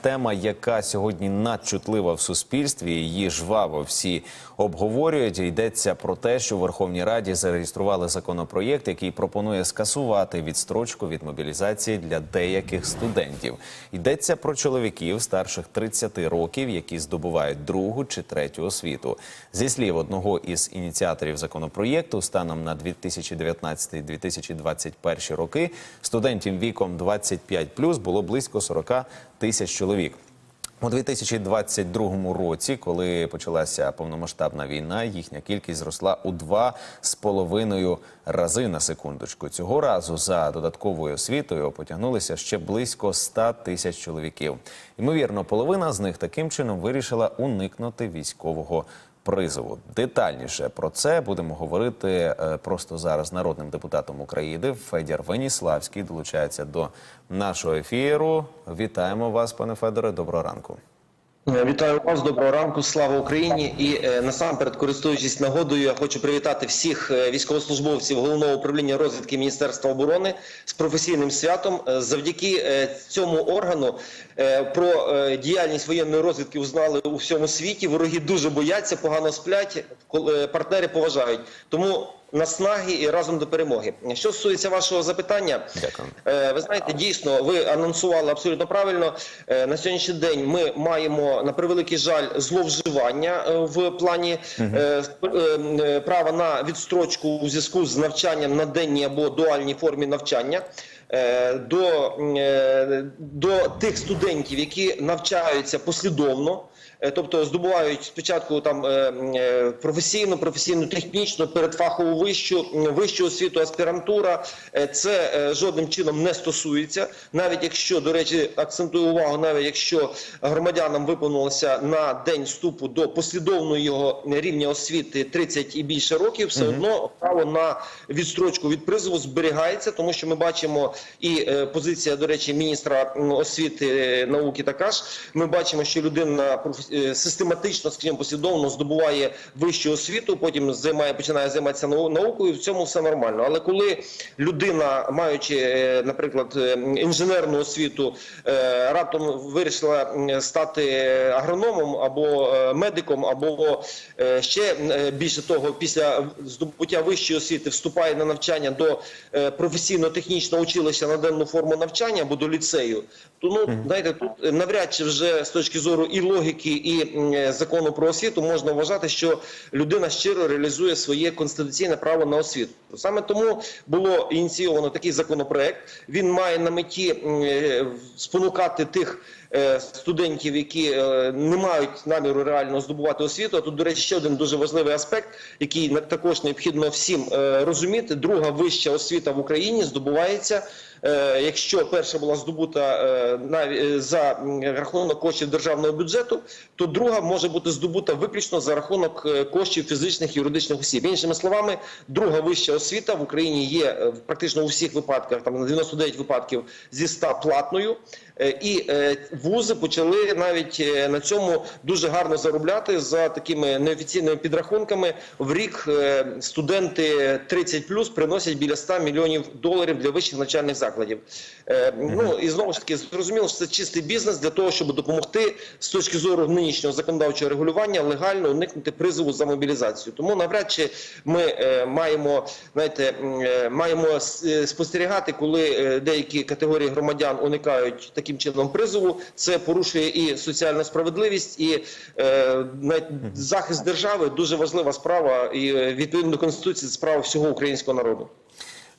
Тема, яка сьогодні надчутлива в суспільстві, її жваво всі обговорюють. Йдеться про те, що в Верховній Раді зареєстрували законопроєкт, який пропонує скасувати відстрочку від мобілізації для деяких студентів. Йдеться про чоловіків старших 30 років, які здобувають другу чи третю освіту. Зі слів одного із ініціаторів законопроєкту, станом на 2019-2021 роки студентів віком 25+, було близько 40 тисяч чоловік. У 2022 році, коли почалася повномасштабна війна, їхня кількість зросла у два з половиною рази на секундочку. Цього разу за додатковою освітою потягнулися ще близько 100 тисяч чоловіків. Ймовірно, половина з них таким чином вирішила уникнути військового призову. Детальніше про це будемо говорити е, просто зараз народним депутатом України. Федір Веніславський долучається до нашого ефіру. Вітаємо вас, пане Федоре. Доброго ранку. Вітаю вас, доброго ранку, слава Україні! І е, насамперед, користуючись нагодою, я хочу привітати всіх е, військовослужбовців головного управління розвідки Міністерства оборони з професійним святом. Е, завдяки цьому органу про діяльність воєнної розвідки узнали у всьому світі. Вороги дуже бояться, погано сплять, партнери поважають. Тому наснаги і разом до перемоги. Що стосується вашого запитання, Дякую. Е, Ви знаєте, дійсно, ви анонсували абсолютно правильно. Е, На сьогоднішній день ми маємо на превеликий жаль зловживання е, в плані е, права на відстрочку у зв'язку з навчанням на денній або дуальній формі навчання. До, до тих студентів, які навчаються послідовно, тобто здобувають спочатку там е, е, професійну, професійну, технічну, передфахову вищу, вищу освіту, аспірантура. Е, Це е, жодним чином не стосується, навіть якщо, до речі, акцентую увагу, навіть якщо громадянам виповнилося на день вступу до послідовного його рівня освіти 30 і більше років, все одно право на відстрочку від призову зберігається, тому що ми бачимо і е, позиція, до речі, міністра освіти е, науки така ж. Ми бачимо, що людина професі- е, систематично, скажімо, послідовно здобуває вищу освіту, потім займає починає займатися нау- наукою. В цьому все нормально. Але коли людина, маючи, е, наприклад, е, інженерну освіту, е, раптом вирішила стати агрономом або е, медиком, або е, ще е, більше того, після здобуття вищої освіти вступає на навчання до е, професійно-технічного училища на денну форму навчання або до ліцею, то ну знаєте, тут е, навряд чи вже з точки зору і логіки, і е, закону про освіту можна вважати, що людина щиро реалізує своє конституційне право на освіту. Саме тому було ініційовано такий законопроект. Він має на меті е, спонукати тих. Е, Студентів, які е, не мають наміру реально здобувати освіту. А тут, до речі, ще один дуже важливий аспект, який також необхідно всім е, розуміти. Друга вища освіта в Україні здобувається Якщо перша була здобута за рахунок коштів державного бюджету, то друга може бути здобута виключно за рахунок коштів фізичних і юридичних осіб. Іншими словами, друга вища освіта в Україні є практично у всіх випадках, там на 99 випадків зі 100 платною. Е, І е, вузи почали навіть е, на цьому дуже гарно заробляти за такими неофіційними підрахунками. В рік студенти 30 приносять біля 100 мільйонів доларів для вищих навчальних закладів. Ну і знову ж таки зрозуміло, що це чистий бізнес для того, щоб допомогти з точки зору нинішнього законодавчого регулювання легально уникнути призову за мобілізацію. Тому навряд чи ми маємо знаєте, маємо спостерігати, коли деякі категорії громадян уникають таким чином призову. Це порушує і соціальну справедливість, і е, захист держави дуже важлива справа, і е, відповідно до конституції це справа всього українського народу.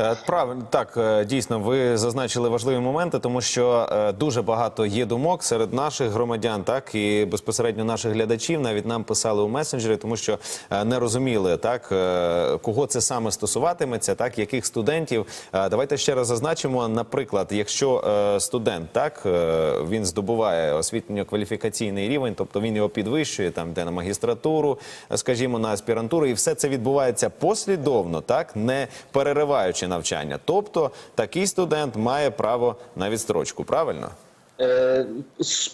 Е, Правильно, так е, дійсно, ви зазначили важливі моменти, тому що е, дуже багато є думок серед наших громадян, так і безпосередньо наших глядачів. Навіть нам писали у месенджері, тому що не розуміли так, кого це саме стосуватиметься, так яких студентів. Давайте ще раз зазначимо. Наприклад, якщо студент так він здобуває освітньо-кваліфікаційний рівень, тобто він його підвищує, там де на магістратуру, скажімо, на аспірантуру, і все це відбувається послідовно, так не перериваючи навчання. Тобто такий студент має право на відстрочку. Правильно? Е,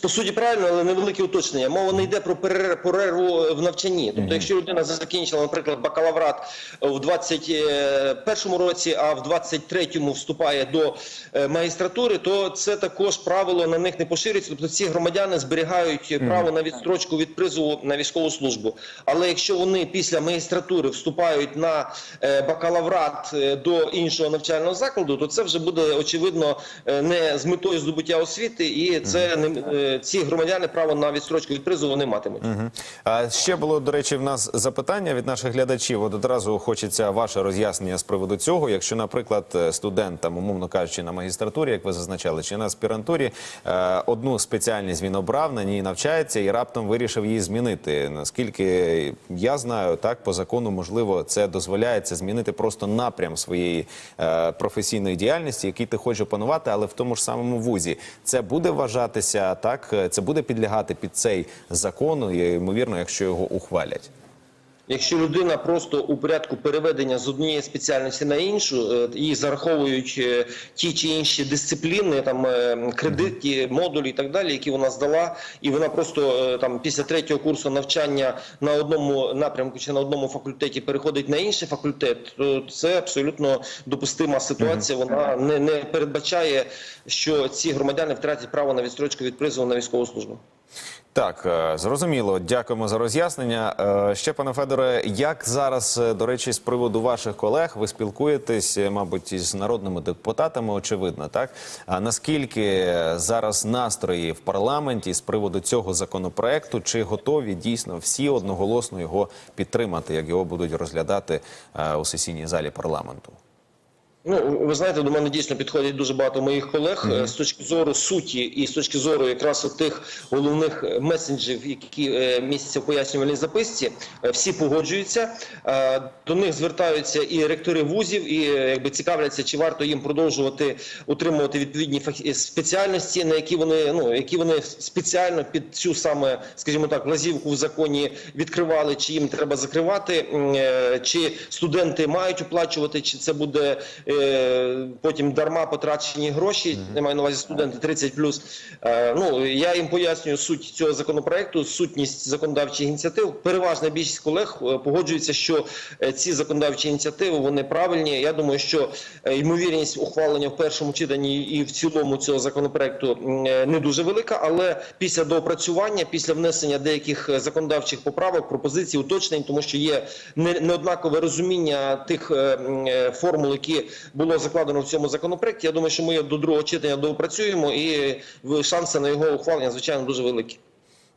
По суті, правильно, але невелике уточнення. Мова не йде про перер- перерву в навчанні. Тобто, якщо людина закінчила, наприклад, бакалаврат в 21 році, а в 23-му вступає до е, магістратури, то це також правило на них не поширюється. Тобто ці громадяни зберігають право на відстрочку від призову на військову службу. Але якщо вони після магістратури вступають на е, бакалаврат е, до іншого навчального закладу, то це вже буде очевидно е, не з метою здобуття освіти, і це не е, ці громадяни право на відстрочку від призову не матимуть. Мгм. А ще було, до речі, в нас запитання від наших глядачів. От одразу хочеться ваше роз'яснення з приводу цього. Якщо, наприклад, студент, там, умовно кажучи, на магістратурі, як ви зазначали, чи на аспірантурі, е, одну спеціальність він обрав, на ній навчається і раптом вирішив її змінити. Наскільки я знаю, так по закону можливо це дозволяється змінити просто напрям своєї е, професійної діяльності, який ти хочеш опанувати, але в тому ж самому вузі. Це буде вважатися так, е, це буде підлягати під цей закон, ймовірно, якщо його ухвалять. Якщо людина просто у порядку переведення з однієї спеціальності на іншу, е, їй зараховують ті чи інші дисципліни, там е, кредитні модулі і так далі, які вона здала, і вона просто е, там після третього курсу навчання на одному напрямку чи на одному факультеті переходить на інший факультет, то це абсолютно допустима ситуація. Вона не, не передбачає, що ці громадяни втратять право на відстрочку від призову на військову службу. Так, е, зрозуміло. Дякуємо за роз'яснення. Е, Ще, пане Федоре, як зараз, е, до речі, з приводу ваших колег, ви спілкуєтесь, мабуть, із народними депутатами, очевидно, так? А наскільки зараз настрої в парламенті з приводу цього законопроекту, чи готові дійсно всі одноголосно його підтримати, як його будуть розглядати у сесійній залі парламенту? Ну, ви знаєте, до мене дійсно підходять дуже багато моїх колег е, з точки зору суті і з точки зору якраз тих головних е, месенджів, які е, містяться в пояснювальній записці. Е, Всі погоджуються. Е, До них звертаються і ректори вузів, і е, якби цікавляться, чи варто їм продовжувати утримувати відповідні спеціальності, на які вони ну які вони спеціально під цю саме, скажімо так, лазівку в законі відкривали, чи їм треба закривати, е, чи студенти мають оплачувати, чи це буде потім дарма потрачені гроші. Я маю на увазі студенти 30 Е, Ну я їм пояснюю суть цього законопроекту, сутність законодавчих ініціатив. Переважна більшість колег е, погоджується, що е, ці законодавчі ініціативи вони правильні. Я думаю, що е, ймовірність ухвалення в першому читанні і в цілому цього законопроекту е, не дуже велика, але після доопрацювання, після внесення деяких е, законодавчих поправок, пропозицій, уточнень, тому що є не- неоднакове розуміння тих е, е, формул, які було закладено в цьому законопроекті. Я думаю, що ми до другого читання доопрацюємо, і шанси на його ухвалення звичайно дуже великі.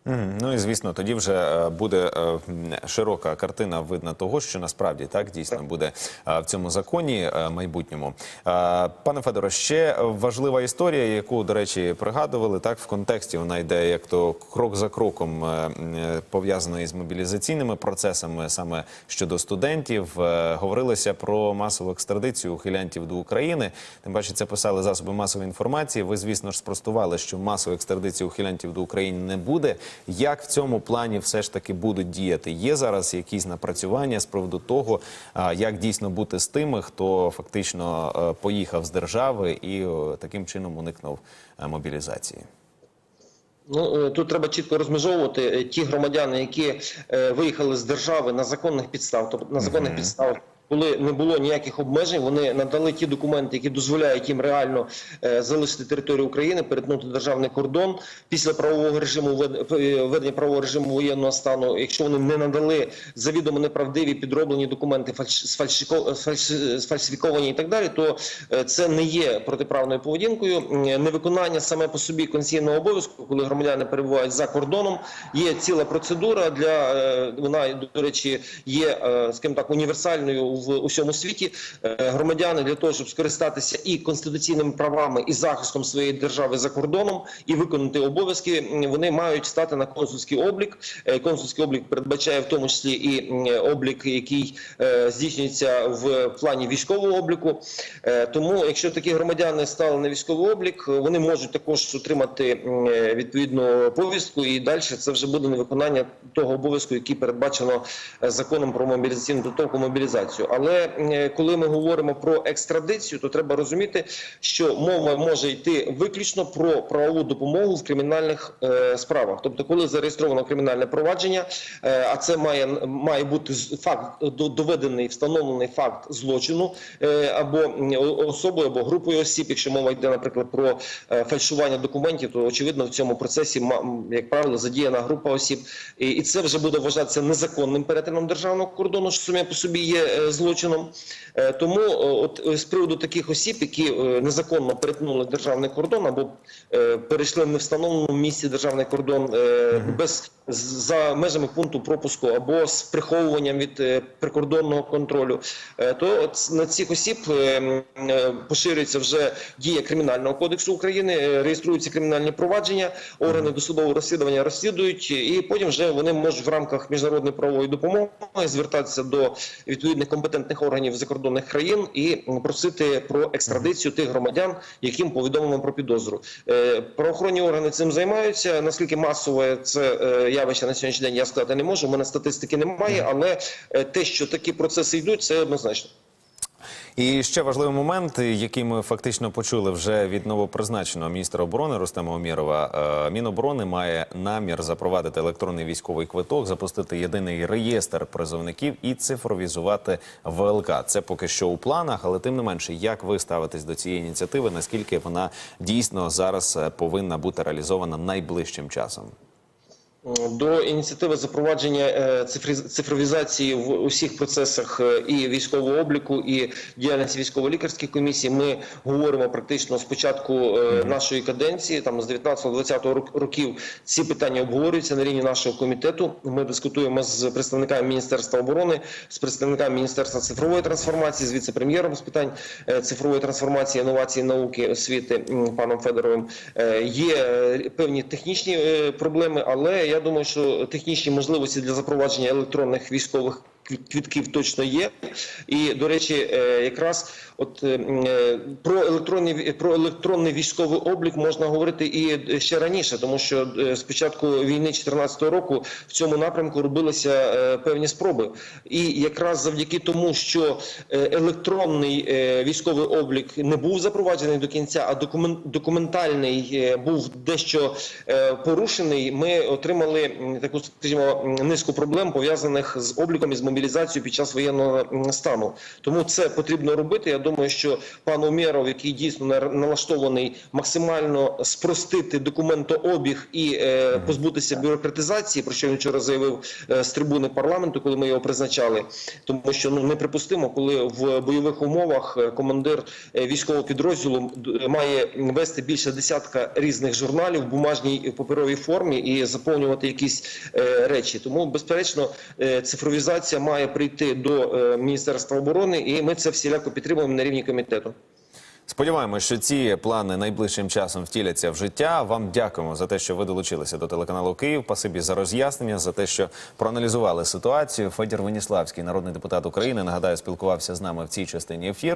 Ну і звісно, тоді вже е, буде е, широка картина видна того, що насправді так дійсно буде е, в цьому законі майбутньому. Пане Федоре, ще важлива історія, яку, до речі, пригадували так в контексті. Вона йде як то крок за кроком пов'язана із мобілізаційними процесами, саме щодо студентів. Говорилося про масову екстрадицію ухилянтів до України. Тим паче, це писали засоби масової інформації. Ви, звісно ж, спростували, що масової екстрадиції ухилянтів до України не буде. Як в цьому плані все ж таки будуть діяти? Є зараз якісь напрацювання з приводу того, як дійсно бути з тими, хто фактично е, поїхав з держави і е, таким чином уникнув е, мобілізації? Ну тут треба чітко розмежовувати ті громадяни, які е, виїхали з держави на законних підстав, тобто на законних підставах. Коли не було ніяких обмежень, вони надали ті документи, які дозволяють їм реально е, залишити територію України, перетнути державний кордон після правового режиму введ- е, введення правового режиму воєнного стану. Якщо вони не надали завідомо неправдиві підроблені документи, сфальсифіковані і так далі, то е, це не є протиправною поведінкою. Невиконання саме по собі конституційного обов'язку, коли громадяни перебувають за кордоном, є ціла процедура для вона до речі є, скажімо так, універсальною в усьому світі. Е, Громадяни для того, щоб скористатися і конституційними правами, і захистом своєї держави за кордоном, і виконати обов'язки, вони мають стати на консульський облік. Е, Консульський облік передбачає в тому числі і облік, який е, здійснюється в плані військового обліку. Тому, якщо такі громадяни стали на військовий облік, вони можуть також отримати відповідну повістку, і далі це вже буде невиконання того обов'язку, який передбачено законом про мобілізаційну підготовку мобілізацію. Комітету. Але е, коли ми говоримо про екстрадицію, то треба розуміти, що мова може йти виключно про правову допомогу в кримінальних е, справах. Тобто, коли зареєстровано кримінальне провадження, е, а це має має бути факт доведений, встановлений факт злочину або особою або групою осіб. Якщо мова йде, наприклад, про фальшування документів, то очевидно в цьому процесі як правило задіяна група осіб, і, це вже буде вважатися незаконним перетином державного кордону, що саме по собі є злочином. Е, Тому е, от е, з приводу таких осіб, які незаконно перетнули державний кордон або перейшли в невстановленому місці державний кордон без за межами пункту пропуску або з приховуванням від е, прикордонного контролю, е, то на цих осіб е, поширюється вже дія кримінального кодексу України, реєструються кримінальні провадження, органи досудового розслідування розслідують, і потім вже вони можуть в рамках міжнародної правової допомоги звертатися до відповідних компетентних органів закордонних країн і просити про екстрадицію тих громадян, яким повідомлено про підозру. Правоохоронні органи цим займаються. Наскільки масове це явище на сьогоднішній день, я сказати не можу. У мене статистики немає, але е, те, що такі процеси йдуть, це однозначно. І ще важливий момент, який ми фактично почули вже від новопризначеного міністра оборони Рустема Омірова. Е, Міноборони має намір запровадити електронний військовий квиток, запустити єдиний реєстр призовників і цифровізувати ВЛК. Це поки що у планах, але тим не менше, як ви ставитесь до цієї ініціативи? Наскільки вона дійсно зараз е, повинна бути реалізована найближчим часом? До ініціативи запровадження е, цифровізації в усіх процесах е, і військового обліку, і діяльності військово-лікарських комісій ми говоримо практично з початку е, нашої каденції, там з 19-20 рок- років ці питання обговорюються на рівні нашого комітету. Ми дискутуємо з представниками Міністерства оборони, з представниками Міністерства цифрової трансформації, з віце-прем'єром з питань цифрової трансформації, інновації, науки, освіти паном Федоровим. Є певні технічні проблеми, але я думаю, що технічні можливості для запровадження електронних військових квітків точно є. І до речі, е, якраз от е, е, про електронний про електронний військовий облік можна говорити і ще раніше, тому що з початку війни 2014 року в цьому напрямку робилися певні спроби. І якраз завдяки тому, що електронний військовий облік не був запроваджений до кінця, а документальний був дещо порушений. Ми отримали таку, скажімо, низку проблем пов'язаних з обліком і з мобілізацією під час воєнного стану. Тому це потрібно робити. Я думаю, що пан Умєров, який дійсно налаштований максимально спростити документообіг і е, позбутися бюрократизації, про що він вчора заявив е, з трибуни парламенту, коли ми його призначали. Тому що ну неприпустимо, коли в бойових умовах е, командир е, військового підрозділу має вести більше десятка різних журналів в бумажній і паперовій формі і заповнювати якісь е, речі. Тому, безперечно, е, цифровізація має прийти до е, Міністерства оборони, і ми це всіляко підтримуємо на рівні комітету. Сподіваємося, що ці плани найближчим часом втіляться в життя. Вам дякуємо за те, що ви долучилися до телеканалу Київ. Пасибі за роз'яснення, за те, що проаналізували ситуацію. Федір Веніславський, народний депутат України, нагадаю, спілкувався з нами в цій частині ефіру.